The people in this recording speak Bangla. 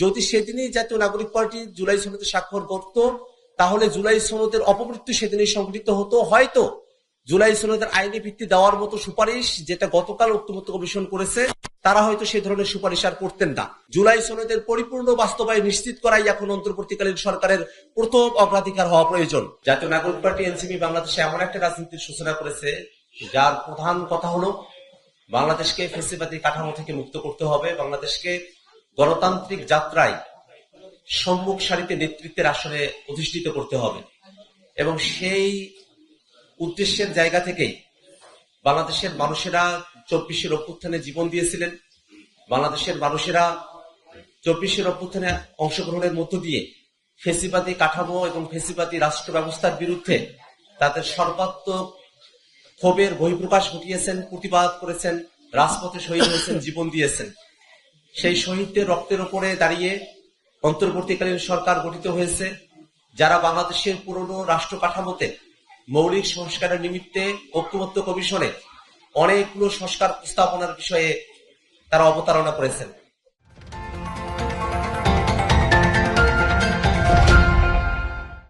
যদি সেদিনই জাতীয় নাগরিক পার্টি জুলাই সনদে স্বাক্ষর করত, তাহলে জুলাই সনদের অপমৃত্যু সেদিনই সংঘটিত হতো। হয়তো জুলাই সনদের আইনি ভিত্তি দেওয়ার মতো সুপারিশ যেটা গতকাল ঐক্যমত্য কমিশন করেছে, তারা হয়তো সেই ধরনের সুপারিশ আর করতেন না। জুলাই সনদের পরিপূর্ণ বাস্তবায়ন নিশ্চিত করাই এখন অন্তর্বর্তীকালীন সরকারের প্রথম অগ্রাধিকার হওয়া প্রয়োজন। জাতীয় নাগরিক পার্টি এনসিপি বাংলাদেশে এমন একটা রাজনীতির সূচনা করেছে, যার প্রধান কথা হলো, বাংলাদেশকে ফেসিবাদী কাঠামো থেকে মুক্ত করতে হবে। বাংলাদেশকে গণতান্ত্রিক যাত্রায় সম্মুখ সারিতে নেতৃত্বের আসনে অধিষ্ঠিত করতে হবে। এবং সেই উদ্দেশ্যের জায়গা থেকেই বাংলাদেশের মানুষেরা চব্বিশের অভ্যুত্থানে জীবন দিয়েছিলেন। বাংলাদেশের মানুষেরা চব্বিশের অভ্যুত্থানে অংশগ্রহণের মধ্য দিয়ে ফেসিবাদী কাঠামো এবং ফেসিবাদী রাষ্ট্র ব্যবস্থার বিরুদ্ধে তাদের সর্বাত্মক ক্ষোভের বহিঃপ্রকাশ ঘটিয়েছেন, প্রতিবাদ করেছেন, রাজপথে শহীদ হয়েছেন, জীবন দিয়েছেন। সেই শহীদদের রক্তের উপরে দাঁড়িয়ে অন্তর্বর্তীকালীন সরকার গঠিত হয়েছে, যারা বাংলাদেশের পুরনো রাষ্ট্র কাঠামোতে মৌলিক সংস্কারের নিমিত্তে ঐক্যমত্য কমিশনে অনেকগুলো সংস্কার প্রস্তাবনার বিষয়ে তারা অবতারণা করেছেন।